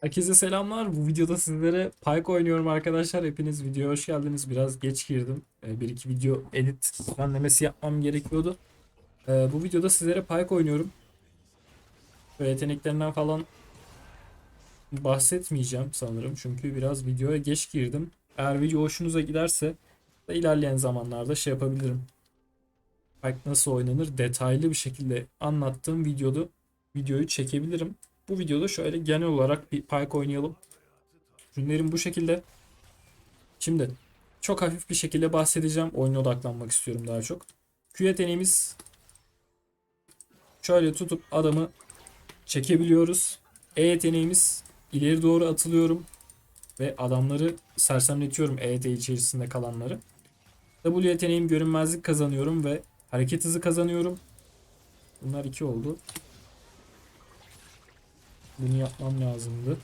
Herkese selamlar. Bu videoda sizlere Pyke oynuyorum arkadaşlar. Hepiniz videoya hoş geldiniz. Biraz geç girdim. Ee, Bir iki video edit düzenlemesi yapmam gerekiyordu. Ee, Bu videoda sizlere Pyke oynuyorum. Böyle yeteneklerinden falan bahsetmeyeceğim sanırım. Çünkü biraz videoya geç girdim. Eğer video hoşunuza giderse da ilerleyen zamanlarda şey yapabilirim. Pyke nasıl oynanır detaylı bir şekilde anlattığım videoda videoyu çekebilirim. Bu videoda şöyle genel olarak bir Pyke oynayalım. Ürünlerim bu şekilde. Şimdi çok hafif bir şekilde bahsedeceğim. Oyuna odaklanmak istiyorum daha çok. Q yeteneğimiz şöyle tutup adamı çekebiliyoruz. E yeteneğimiz ileri doğru atılıyorum ve adamları sersemletiyorum EYT içerisinde kalanları. W yeteneğim görünmezlik kazanıyorum ve hareket hızı kazanıyorum. Bunlar iki oldu. Bunu yapmam lazımdı.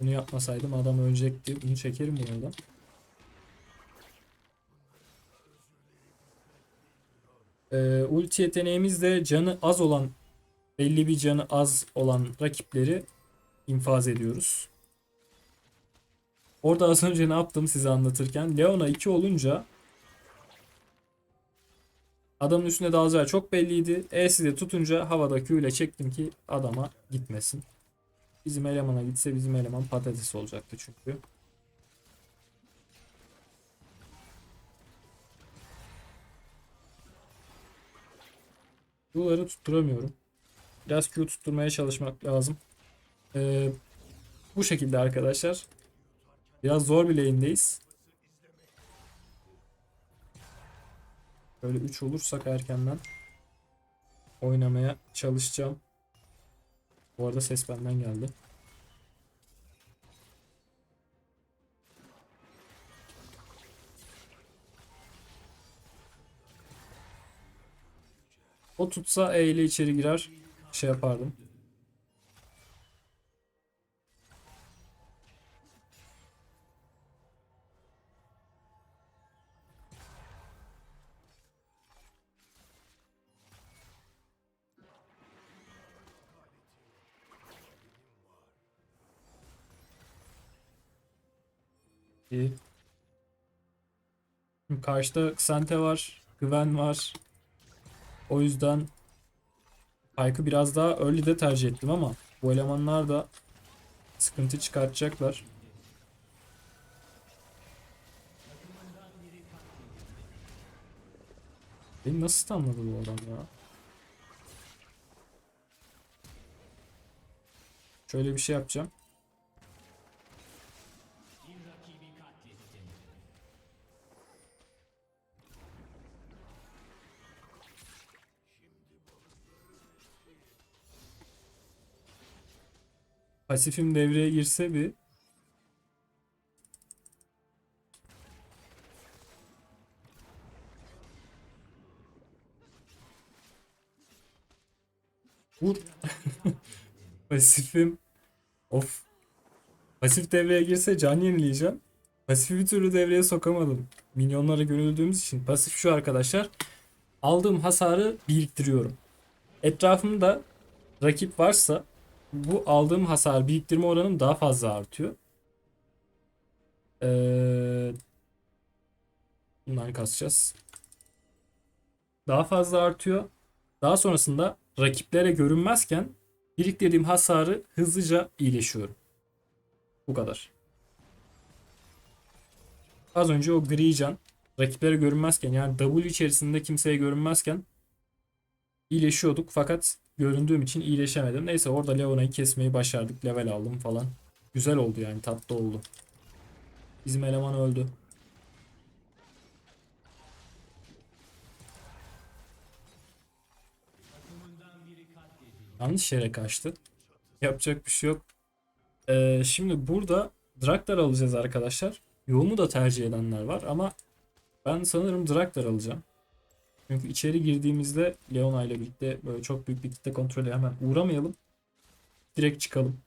Bunu yapmasaydım adam ölecekti. Bunu çekerim bu arada. Ee, ulti yeteneğimiz de canı az olan belli bir canı az olan rakipleri infaz ediyoruz. Orada az önce ne yaptım size anlatırken Leona 2 olunca Adamın üstünde dalacağı çok belliydi. E'si de tutunca havada Q ile çektim ki adama gitmesin. Bizim elemana gitse bizim eleman patates olacaktı çünkü. Q'ları tutturamıyorum. Biraz Q tutturmaya çalışmak lazım. Ee, bu şekilde arkadaşlar. Biraz zor bir lane'deyiz. Böyle 3 olursak erkenden oynamaya çalışacağım. Bu arada ses benden geldi. O tutsa E ile içeri girer. Şey yapardım. İyi. Şimdi Karşıda Xante var. Gwen var. O yüzden Pyke'ı biraz daha early'de tercih ettim ama bu elemanlar da sıkıntı çıkartacaklar. Beni nasıl stunladı bu adam ya? Şöyle bir şey yapacağım. Pasifim devreye girse bir Vur. Pasifim of. Pasif devreye girse can yenileyeceğim. Pasifi bir türlü devreye sokamadım. Minyonlara görüldüğümüz için. Pasif şu arkadaşlar. Aldığım hasarı biriktiriyorum. Etrafımda rakip varsa bu aldığım hasar biriktirme oranım daha fazla artıyor. Ee, bundan kasacağız. Daha fazla artıyor. Daha sonrasında rakiplere görünmezken biriktirdiğim hasarı hızlıca iyileşiyorum. Bu kadar. Az önce o gri can rakiplere görünmezken yani W içerisinde kimseye görünmezken iyileşiyorduk fakat göründüğüm için iyileşemedim. Neyse orada Leona'yı kesmeyi başardık. Level aldım falan. Güzel oldu yani tatlı oldu. Bizim eleman öldü. Yanlış yere kaçtı. Yapacak bir şey yok. Ee, şimdi burada Draktar alacağız arkadaşlar. Yoğumu da tercih edenler var ama ben sanırım Draktar alacağım. Çünkü içeri girdiğimizde Leona ile birlikte böyle çok büyük bir kitle kontrolü hemen uğramayalım. Direkt çıkalım.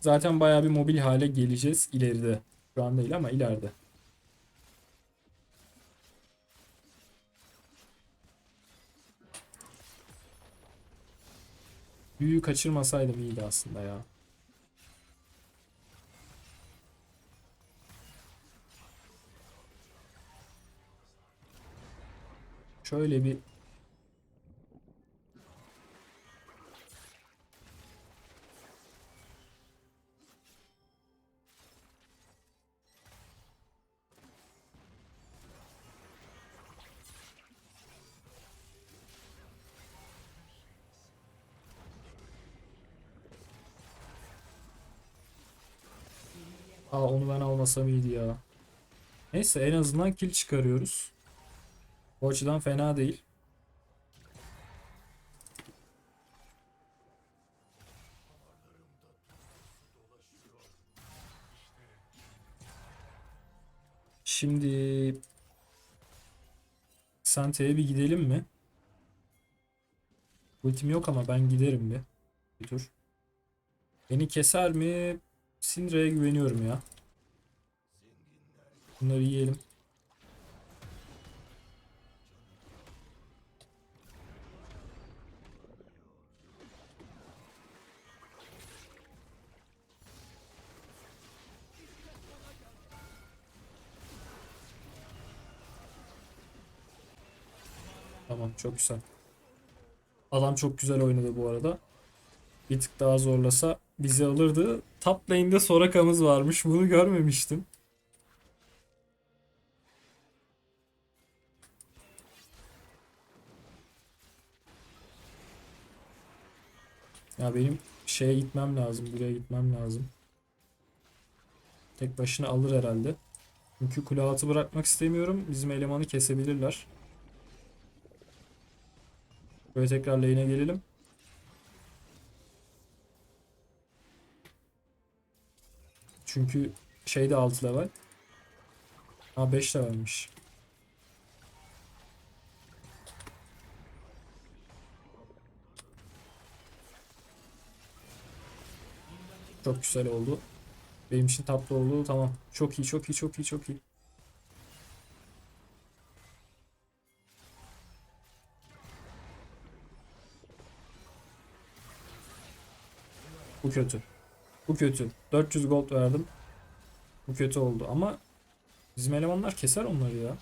Zaten bayağı bir mobil hale geleceğiz ileride. Şu an değil ama ileride. Büyüyü kaçırmasaydım iyiydi aslında ya. Şöyle bir Aa onu ben almasam iyiydi ya. Neyse en azından kill çıkarıyoruz. O açıdan fena değil. Şimdi Sante'ye bir gidelim mi? Ultim yok ama ben giderim bir. Bir tur. Beni keser mi? Syndra'ya güveniyorum ya. Bunları yiyelim. Tamam çok güzel. Adam çok güzel oynadı bu arada. Bir tık daha zorlasa bizi alırdı. Top lane'de Soraka'mız varmış. Bunu görmemiştim. Ya benim şeye gitmem lazım. Buraya gitmem lazım. Tek başına alır herhalde. Çünkü kule bırakmak istemiyorum. Bizim elemanı kesebilirler. Böyle tekrar lane'e gelelim. Çünkü şey de 6 level. Ha 5 levelmiş. Çok güzel oldu. Benim için tatlı oldu. Tamam. Çok iyi, çok iyi, çok iyi, çok iyi. Kötü. Bu kötü. 400 gold verdim. Bu kötü oldu ama bizim elemanlar keser onları ya.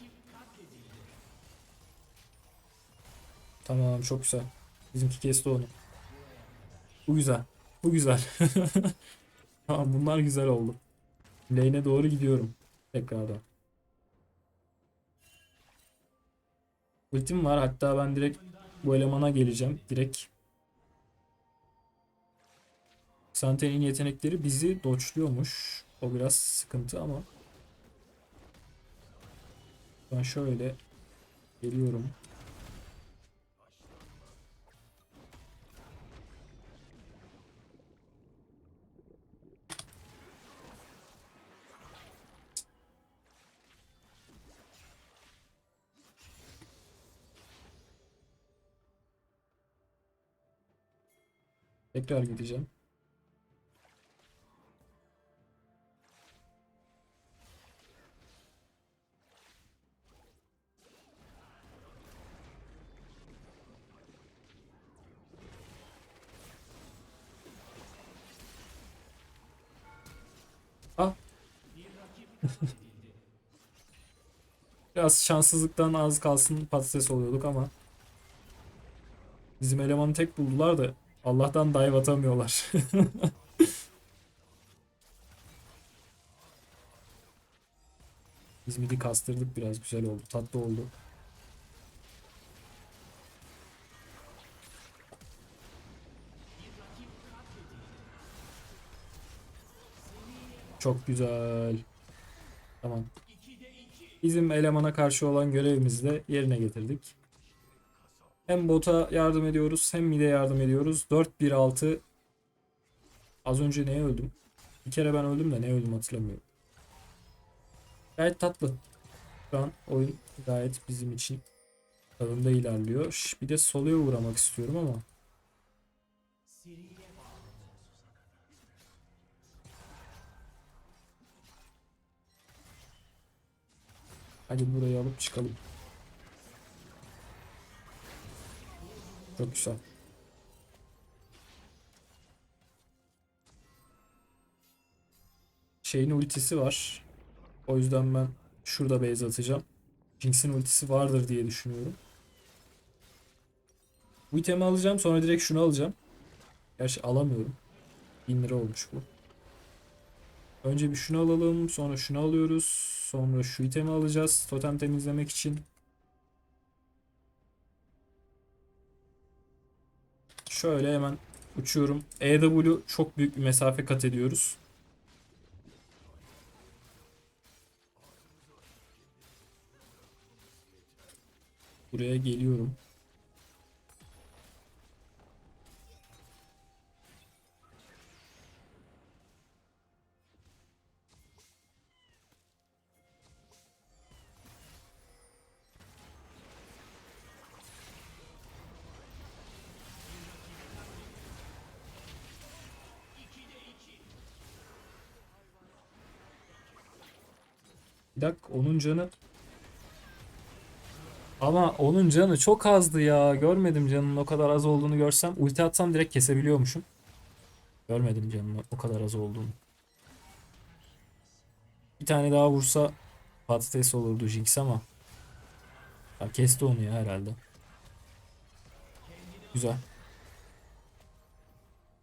Tamam çok güzel. Bizimki kesti onu. Bu güzel. Bu güzel. Tamam bunlar güzel oldu. Lane'e doğru gidiyorum. Tekrardan. Ultim var hatta ben direkt bu elemana geleceğim. Direkt Sante'nin yetenekleri bizi doçluyormuş. O biraz sıkıntı ama. Ben şöyle geliyorum. Tekrar gideceğim. Biraz şanssızlıktan az kalsın patates oluyorduk ama bizim elemanı tek buldular da Allah'tan dive atamıyorlar. Biz midi kastırdık biraz güzel oldu. Tatlı oldu. Çok güzel. Tamam. Bizim elemana karşı olan görevimizi de yerine getirdik. Hem bota yardım ediyoruz hem mid'e yardım ediyoruz. 4-1-6 Az önce neye öldüm? Bir kere ben öldüm de ne öldüm hatırlamıyorum. Gayet tatlı. Şu an oyun gayet bizim için tadında ilerliyor. Bir de soloya uğramak istiyorum ama. Hadi burayı alıp çıkalım. Çok güzel. Şeyin ultisi var. O yüzden ben şurada base atacağım. Jinx'in ultisi vardır diye düşünüyorum. Bu itemi alacağım sonra direkt şunu alacağım. Gerçi alamıyorum. 1000 lira olmuş bu. Önce bir şunu alalım sonra şunu alıyoruz. Sonra şu itemi alacağız. Totem temizlemek için. Şöyle hemen uçuyorum. EW çok büyük bir mesafe kat ediyoruz. Buraya geliyorum. Bir dakika onun canı ama onun canı çok azdı ya. Görmedim canının o kadar az olduğunu görsem. Ulti atsam direkt kesebiliyormuşum. Görmedim canının o kadar az olduğunu. Bir tane daha vursa patates olurdu Jinx ama. Ya kesti onu ya herhalde. Güzel.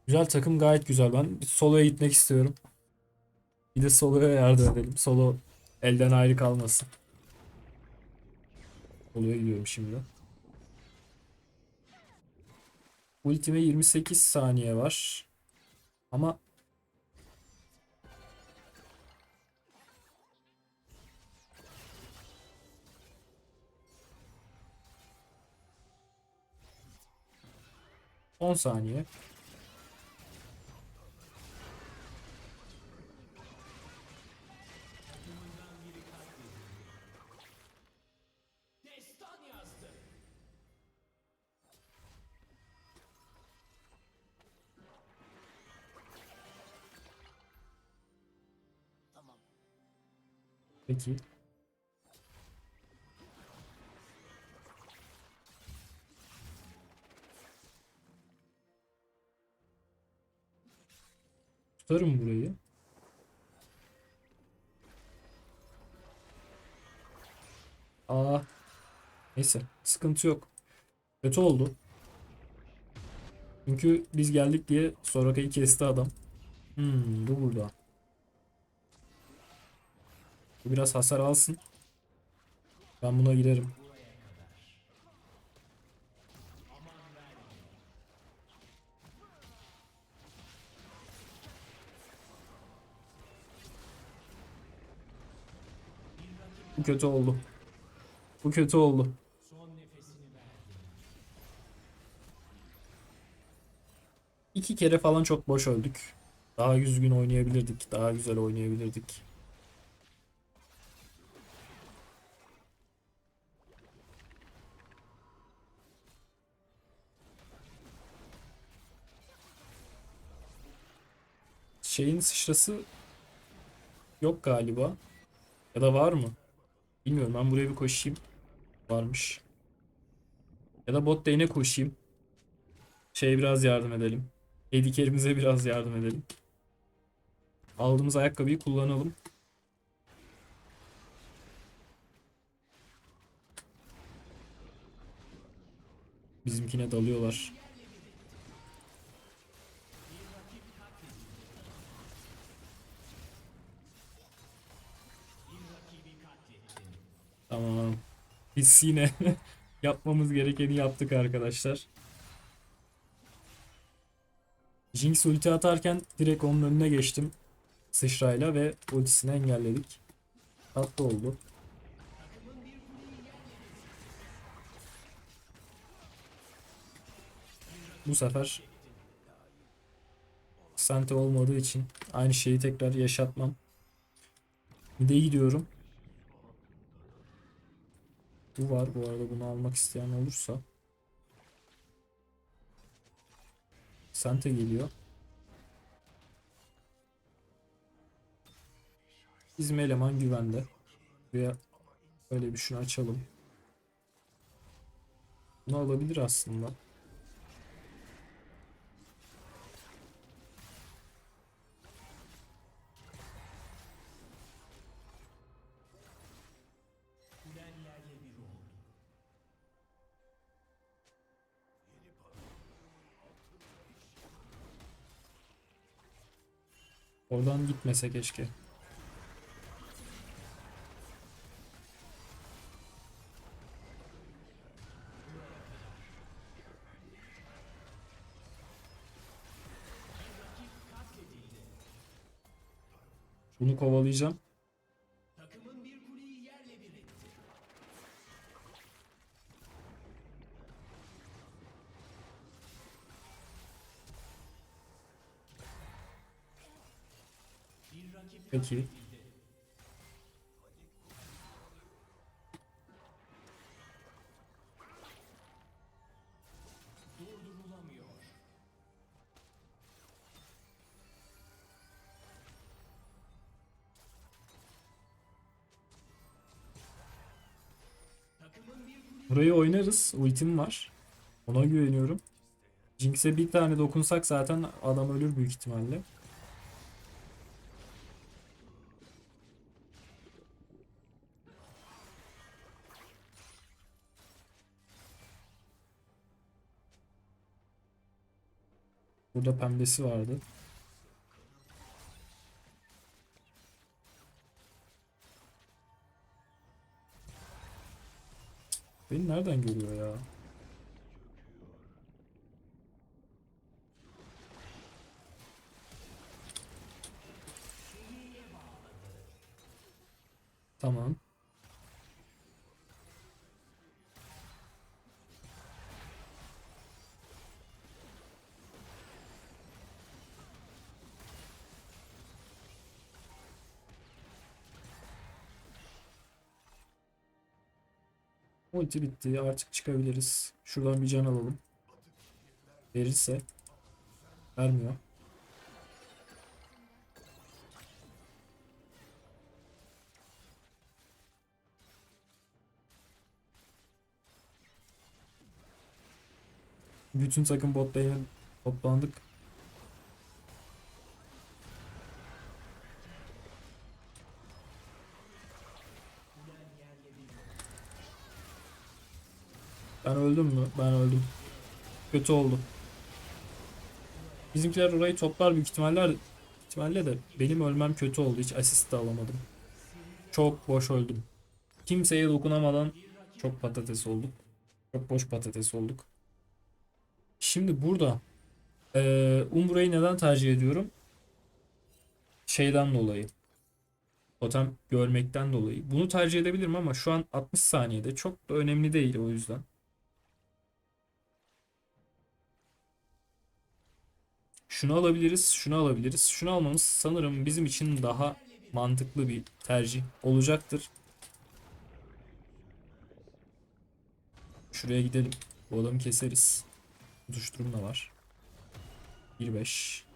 Güzel takım gayet güzel. Ben soloya gitmek istiyorum. Bir de soloya yardım edelim. Solo elden ayrı kalmasın. Soloya gidiyorum şimdi. Ultime 28 saniye var. Ama On saniye. Peki. Tutarım burayı. Aa. Neyse. Sıkıntı yok. Kötü oldu. Çünkü biz geldik diye Soraka'yı kesti adam. Hmm, bu burada. Bu biraz hasar alsın. Ben buna girerim. Bu kötü oldu. Bu kötü oldu. İki kere falan çok boş öldük. Daha düzgün oynayabilirdik. Daha güzel oynayabilirdik. Şeyin sıçrası yok galiba. Ya da var mı? Bilmiyorum ben buraya bir koşayım. Varmış. Ya da bot lane'e koşayım. Şey biraz yardım edelim. AD carry'mize biraz yardım edelim. Aldığımız ayakkabıyı kullanalım. Bizimkine dalıyorlar. Biz yine yapmamız gerekeni yaptık arkadaşlar. Jinx ulti atarken direkt onun önüne geçtim. Sıçrayla ve ultisini engelledik. Tatlı oldu. Bu sefer Sante olmadığı için aynı şeyi tekrar yaşatmam. Mid'e gidiyorum. Bu var bu arada bunu almak isteyen olursa. Sante geliyor. Bizim eleman güvende. Veya böyle bir şunu açalım. Bunu alabilir aslında. Oradan gitmese keşke. Bunu kovalayacağım. Peki. Burayı oynarız. Ultim var. Ona güveniyorum. Jinx'e bir tane dokunsak zaten adam ölür büyük ihtimalle. Burada pembesi vardı. Beni nereden görüyor ya? Tamam. Ulti bitti. Artık çıkabiliriz. Şuradan bir can alalım. Verirse. Vermiyor. Bütün takım bot lane'e toplandık. Öldüm mü? Ben öldüm. Kötü oldu. Bizimkiler orayı toplar büyük ihtimalle, ihtimalle de benim ölmem kötü oldu. Hiç asist de alamadım. Çok boş öldüm. Kimseye dokunamadan çok patates olduk. Çok boş patates olduk. Şimdi burada eee Umbra'yı neden tercih ediyorum? Şeyden dolayı. Totem görmekten dolayı. Bunu tercih edebilirim ama şu an 60 saniyede çok da önemli değil o yüzden. Şunu alabiliriz, şunu alabiliriz. Şunu almamız sanırım bizim için daha mantıklı bir tercih olacaktır. Şuraya gidelim. Bu adamı keseriz. Tutuşturum da var. 1-5.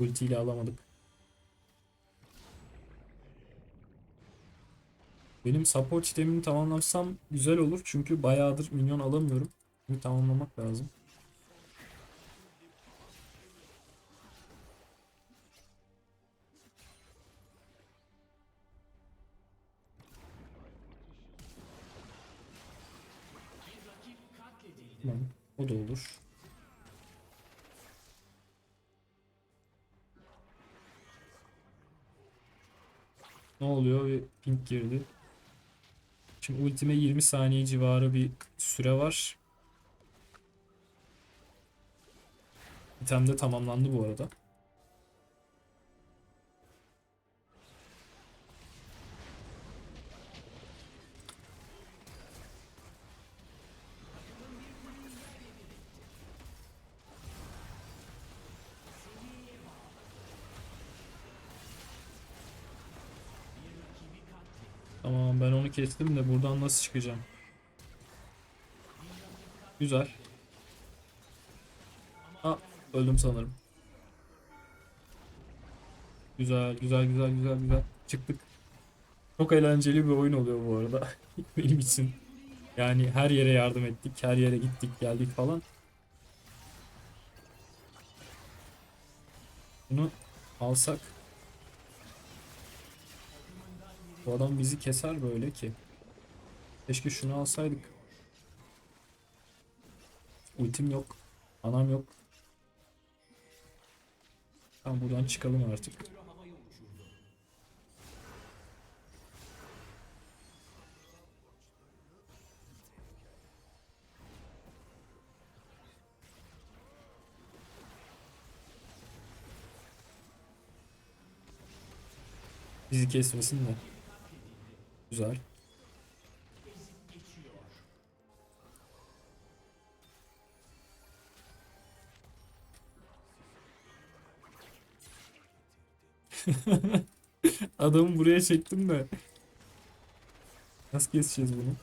Ultiyle alamadık. Benim support itemimi tamamlasam güzel olur. Çünkü bayağıdır minyon alamıyorum. Bunu tamamlamak lazım. Ne oluyor? Bir ping girdi. Şimdi ultime 20 saniye civarı bir süre var. İtem de tamamlandı bu arada. Kestim de buradan nasıl çıkacağım? Güzel. Aa öldüm sanırım. Güzel güzel güzel güzel güzel. Çıktık. Çok eğlenceli bir oyun oluyor bu arada. Benim için. Yani her yere yardım ettik. Her yere gittik geldik falan. Bunu alsak. Bu adam bizi keser böyle ki. Keşke şunu alsaydık. Ultim yok. Anam yok. Tamam buradan çıkalım artık. Bizi kesmesin de. Güzel. Adamı buraya çektim de. Nasıl keseceğiz bunu?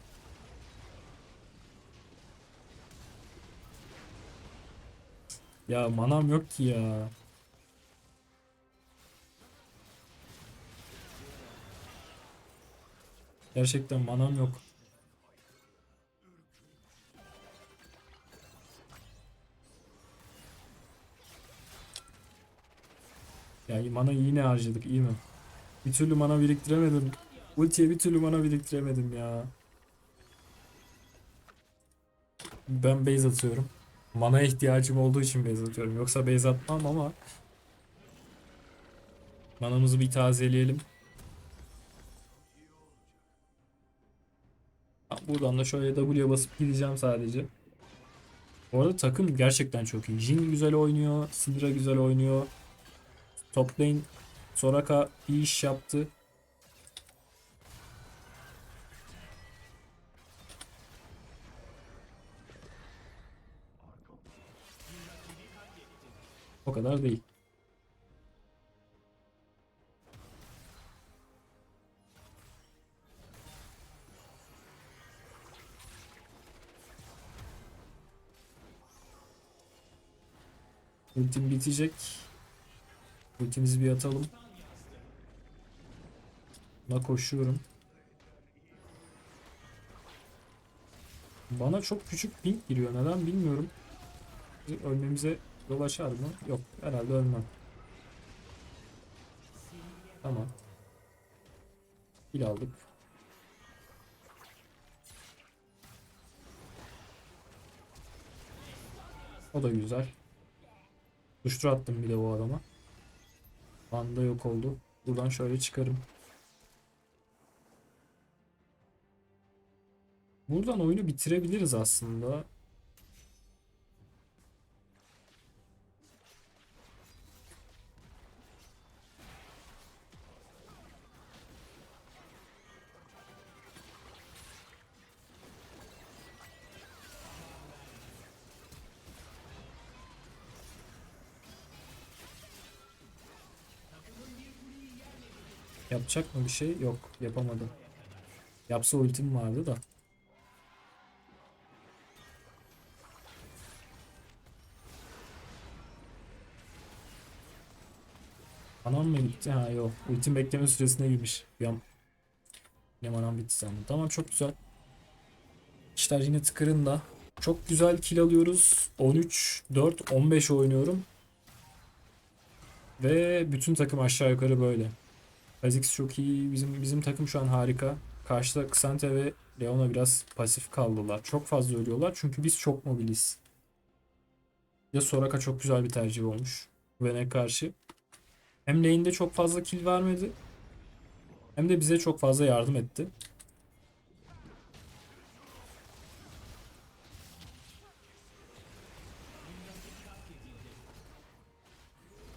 Ya manam yok ki ya. Gerçekten manam yok. Ya mana yine harcadık iyi mi? Bir türlü mana biriktiremedim. Ultiye bir türlü mana biriktiremedim ya. Ben base atıyorum. Mana ihtiyacım olduğu için base atıyorum. Yoksa base atmam ama manamızı bir tazeleyelim. Buradan da şöyle W'ye basıp gideceğim sadece. Bu arada takım gerçekten çok iyi. Jhin güzel oynuyor. Syndra güzel oynuyor. Top lane Soraka iyi iş yaptı. O kadar değil. Ultim bitecek. Ultimizi bir atalım. Buna koşuyorum. Bana çok küçük ping giriyor. Neden bilmiyorum. Ölmemize yol açar mı? Yok. Herhalde ölmem. Tamam. Kill aldık. O da güzel. Tuştur attım bir de bu adama. Anda yok oldu. Buradan şöyle çıkarım. Buradan oyunu bitirebiliriz aslında. Yapacak mı bir şey? Yok, yapamadım. Yapsa ultim vardı da. Anam mı gitti? Ha yok. Ultim bekleme süresine girmiş. Bir an ne manam bitti sandım. Tamam çok güzel. İşler yine tıkırında. Çok güzel kill alıyoruz. 13, 4, 15 oynuyorum. Ve bütün takım aşağı yukarı böyle. Kha'Zix çok iyi. Bizim bizim takım şu an harika. Karşıda Xante ve Leona biraz pasif kaldılar. Çok fazla ölüyorlar çünkü biz çok mobiliz. Ya Soraka çok güzel bir tercih olmuş. Gwen'e karşı. Hem lane'de çok fazla kill vermedi. Hem de bize çok fazla yardım etti.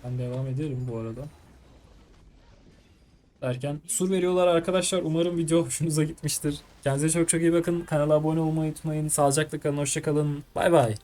Ben devam ederim bu arada. Derken sur veriyorlar arkadaşlar. Umarım video hoşunuza gitmiştir. Kendinize çok çok iyi bakın. Kanala abone olmayı unutmayın. Sağlıcakla kalın. Hoşçakalın. Bay bay.